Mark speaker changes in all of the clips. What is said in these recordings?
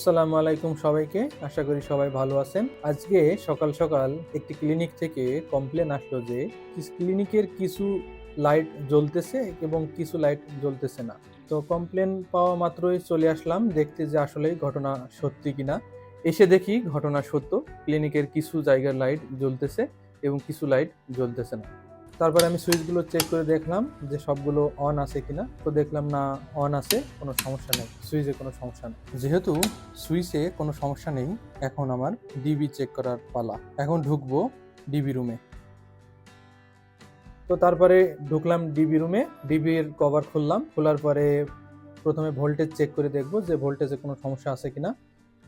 Speaker 1: আসসালামু আলাইকুম সবাইকে। আশা করি সবাই ভালো আছেন। আজকে সকাল সকাল একটি ক্লিনিক থেকে কমপ্লেন আসলো যে ক্লিনিকের কিছু লাইট জ্বলতেছে এবং কিছু লাইট জ্বলতেছে না। তো কমপ্লেন পাওয়া মাত্রই চলে আসলাম, দেখতে যে আসলে ঘটনা সত্যি কিনা। এসে দেখি ঘটনা সত্য, ক্লিনিকের কিছু জায়গার লাইট জ্বলতেছে এবং কিছু লাইট জ্বলতেছে না। তারপরে আমি সুইচগুলো চেক করে দেখলাম যে সবগুলো অন আছে কিনা। তো দেখলাম না অন আছে, কোনো সমস্যা নেই। সুইচে কোনো সমস্যা নেই। যেহেতু সুইচে কোনো সমস্যা নেই, এখন আমার ডিবি চেক করার পালা। এখন ঢুকবো ডিবি রুমে তো তারপরে ঢুকলাম ডিবি রুমে ডিবির কভার খুললাম। খোলার পরে প্রথমে ভোল্টেজ চেক করে দেখব যে ভোল্টেজে কোনো সমস্যা আছে কিনা।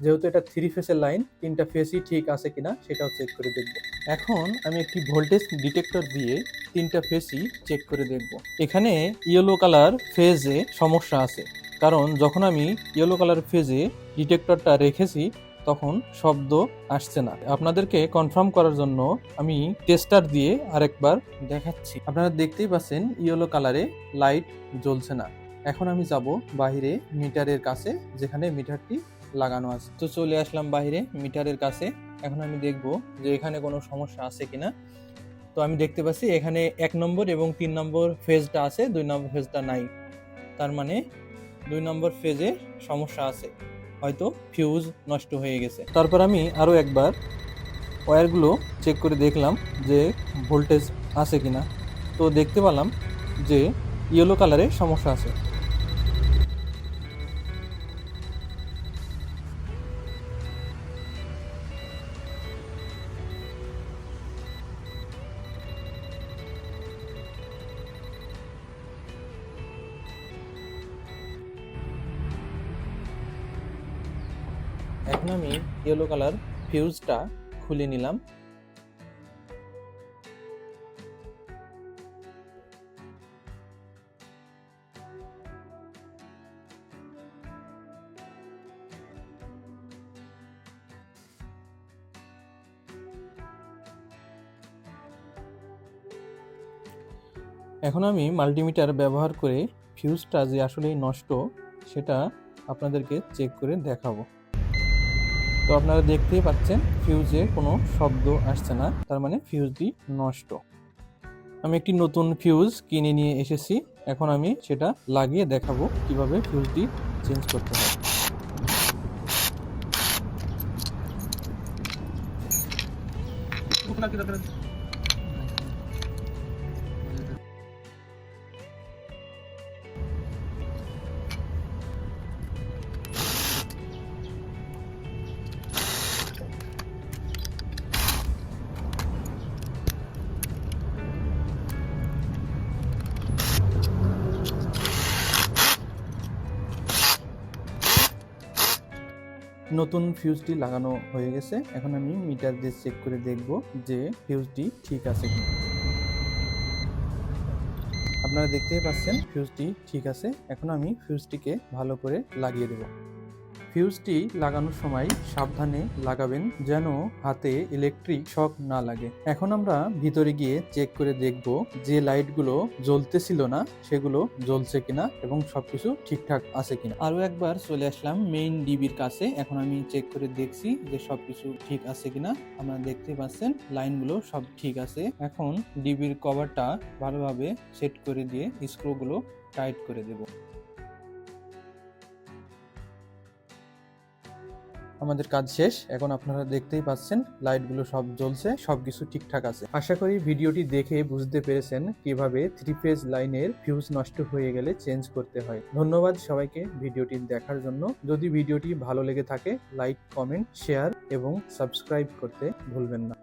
Speaker 1: যেহেতু এটা থ্রি ফেসের লাইন তিনটা ফেসই ঠিক আছে কিনা সেটাও চেক করে দেখব। এখন আমি একটি ভোল্টেজ ডিটেক্টর দিয়ে তিনটা ফেসই চেক করে দেখব। এখানে ইয়েলো কালার ফেজে সমস্যা আছে। কারণ যখন আমি ইয়েলো কালার ফেজে ডিটেক্টরটা রেখেছি, তখন শব্দ আসছে না। আপনাদেরকে কনফার্ম করার জন্য আমি টেস্টার দিয়ে আরেকবার দেখাচ্ছি। আপনারা দেখতেই পাচ্ছেন ইয়েলো কালারে লাইট জ্বলছে না। এখন আমি যাব বাইরে মিটারের কাছে, যেখানে মিটারটি লাগানো আছে। তো চলে আসলাম বাইরে, মিটারের কাছে। এখন আমি দেখব যে এখানে কোনো সমস্যা আছে কিনা। তো আমি দেখতে পাচ্ছি এখানে এক নম্বর এবং তিন নম্বর ফেজটা আছে, দুই নম্বর ফেজটা নাই। তার মানে দুই নম্বর ফেজে সমস্যা আছে। হয়তো ফিউজ নষ্ট হয়ে গেছে। তারপর আমি আরও একবার ওয়্যারগুলো চেক করে দেখলাম যে ভোল্টেজ আছে কিনা। তো দেখতে পেলাম যে ইয়েলো কালারে সমস্যা আছে। এখন আমি ইয়েলো কালার ফিউজটা খুলে নিলাম। এখন আমি মাল্টিমিটার ব্যবহার করে ফিউজটা যে আসলেই নষ্ট, সেটা আপনাদেরকে চেক করে দেখাবো। তো আপনারা দেখতেই পাচ্ছেন ফিউজে কোনো শব্দ আসছে না, তার মানে ফিউজটি নষ্ট। আমি একটি নতুন ফিউজ কিনে নিয়ে এসেছি, এখন আমি সেটা লাগিয়ে দেখাবো কীভাবে ফিউজটি চেঞ্জ করতে হয়। নতুন ফিউজটি লাগানো হয়ে গেছে। এখন আমি মিটার দিয়ে চেক করে দেখব যে ফিউজটি ঠিক আছে কি আপনারা দেখতেই পাচ্ছেন ফিউজটি ঠিক আছে। এখন আমি ফিউজটিকে ভালো করে লাগিয়ে দেব। ফিউজটি লাগানোর সময় সাবধানে লাগাবেন যেন হাতে ইলেকট্রিক শক না লাগে। এখন আমরা ভিতরে গিয়ে চেক করে দেখব যে লাইটগুলো জ্বলতেছিল না, সেগুলো জ্বলছে কিনা এবং সবকিছু ঠিকঠাক আছে কিনা। আরও একবার চলে আসলাম মেইন ডিবির কাছে। এখন আমি চেক করে দেখছি যে সবকিছু ঠিক আছে কিনা। আপনারা দেখতে পাচ্ছেন লাইনগুলো সব ঠিক আছে। এখন ডিবির কভারটা ভালোভাবে সেট করে দিয়ে স্ক্রুগুলো টাইট করে দেব। আমাদের কাজ শেষ। এখন আপনারা দেখতেই পাচ্ছেন, লাইটগুলো সব জ্বলছে সব কিছু ঠিকঠাক আছে। আশা করি ভিডিওটি দেখে বুঝতে পেরেছেন কীভাবে থ্রি ফেজ লাইনের ফিউজ নষ্ট হয়ে গেলে চেঞ্জ করতে হয়। ধন্যবাদ সবাইকে ভিডিওটি দেখার জন্য। যদি ভিডিওটি ভালো লেগে থাকে লাইক কমেন্ট শেয়ার এবং সাবস্ক্রাইব করতে ভুলবেন না।